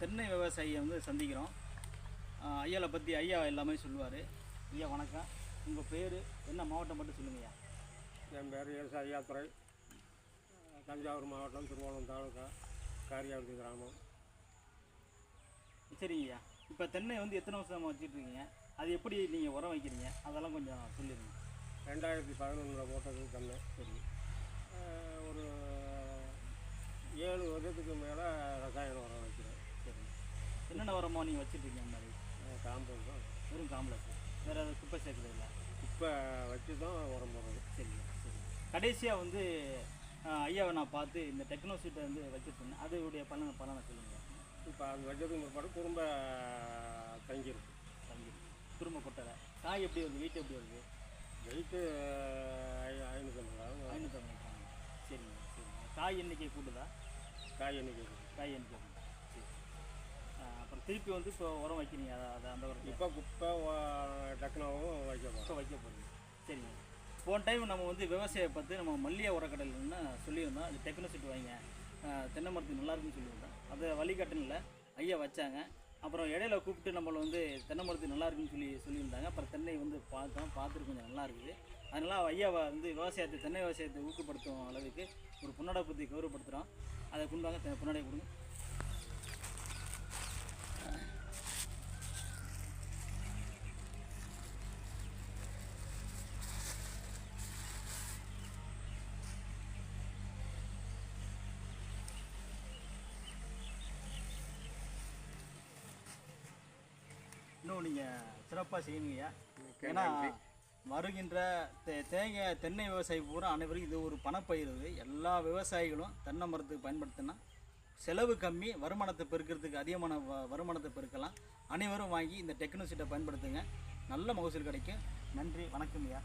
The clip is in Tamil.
தென்னை விவசாயியை வந்து சந்திக்கிறோம். ஐயாவை பற்றி ஐயா எல்லாமே சொல்லுவார். ஐயா வணக்கம். உங்கள் பேர் என்ன மாவட்டம் மட்டும் சொல்லுங்க ஐயா. என் பேர் எஸ் ஐயாத்துறை. தஞ்சாவூர் மாவட்டம் திருவோணம் தாலுக்கா காரியாவதி கிராமம். சரிங்க ஐயா. இப்போ தென்னை வந்து எத்தனை வருஷமாக வச்சுட்டு இருக்கீங்க? அது எப்படி நீங்கள் உரம் வைக்கிறீங்க? அதெல்லாம் கொஞ்சம் சொல்லிடுங்க. ரெண்டாயிரத்தி பதினொன்றில் போட்டது தண்ணி சரி. ஒரு ஏழு வருஷத்துக்கு மேலே ரசாயன உரம் என்னென்ன உரமாக நீங்கள் வச்சுட்ருக்கீங்க அந்த மாதிரி? காம்பவுண்ட் தான். வெறும் காம்ப்ளெக்ஸ் வேறு ஏதாவது குப்பை சேர்க்குறது இல்லை? இப்போ வச்சு தான் உரம் போடுறது. சரிங்க சரி. கடைசியாக வந்து ஐயாவை நான் பார்த்து இந்த டெக்னோசிட்டை வந்து வச்சுட்டு இருந்தேன் அதோடைய பலனை பலனை சொல்லுங்கள் இப்போ அது வச்சதுக்கு பிற்பாடு குறும்ப தங்கியிருக்கு. தங்கி குடும்ப கொட்டரை காய் எப்படி வருது? வீட்டு எப்படி வருது? வெயிட்டு ஐநூற்றி ஐம்பது ஐநூற்றம்பது சரிங்க சரிங்க. காய் எண்ணிக்கை கூட்டுதா? காய் எண்ணிக்கை காய் எண்ணிக்கை கூட்டுதா சரி ஆஹ் அப்புறம் திருப்பி வந்து இப்போ உரம் வைக்கிறீங்க அதை அதை அந்த உரம் இப்போ குப்பை டக்குனாவும் வைக்க போகிறோம் வைக்க போகிறீங்க சரிங்க. போன டைம் நம்ம வந்து விவசாயம் பார்த்து நம்ம மல்லிகை உரக்கடல்னு சொல்லியிருந்தோம். அது டெக்னோசிட் வைங்க ஆஹ் தென்னை மரத்துக்கு நல்லா இருக்குன்னு சொல்லியிருந்தோம். அதை வழிகாட்டனில் ஐயா வச்சாங்க. அப்புறம் இடையில கூப்பிட்டு நம்மளை வந்து தென்னை மரத்துக்கு நல்லா இருக்குன்னு சொல்லி சொல்லியிருந்தாங்க. அப்புறம் தென்னை வந்து பார்த்தோம். பார்த்துட்டு கொஞ்சம் நல்லா இருக்குது. அதனால் ஐயாவை வந்து விவசாயத்தை தென்னை விவசாயத்தை ஊக்கப்படுத்தும் அளவுக்கு ஒரு புன்னடை பற்றி கௌரவப்படுத்துகிறோம் அதை கொண்டு வாங்க. புன்னடை கொடுங்க. இன்னும் நீங்கள் சிறப்பாக செய்யுங்கய்யா ஏன்னா வருகின்ற தே தேங்காய் தென்னை விவசாயி பூரா அனைவரும் இது ஒரு பணப்பயிர் இது எல்லா விவசாயிகளும் தென்னை மரத்துக்கு பயன்படுத்தினா செலவு கம்மி வருமானத்தை பெருக்கிறதுக்கு அதிகமான வ- வருமானத்தை பெருக்கலாம். அனைவரும் வாங்கி இந்த டெக்னோசிட்டை பயன்படுத்துங்க. நல்ல மகசூல் கிடைக்கும். நன்றி வணக்கம் ஐயா.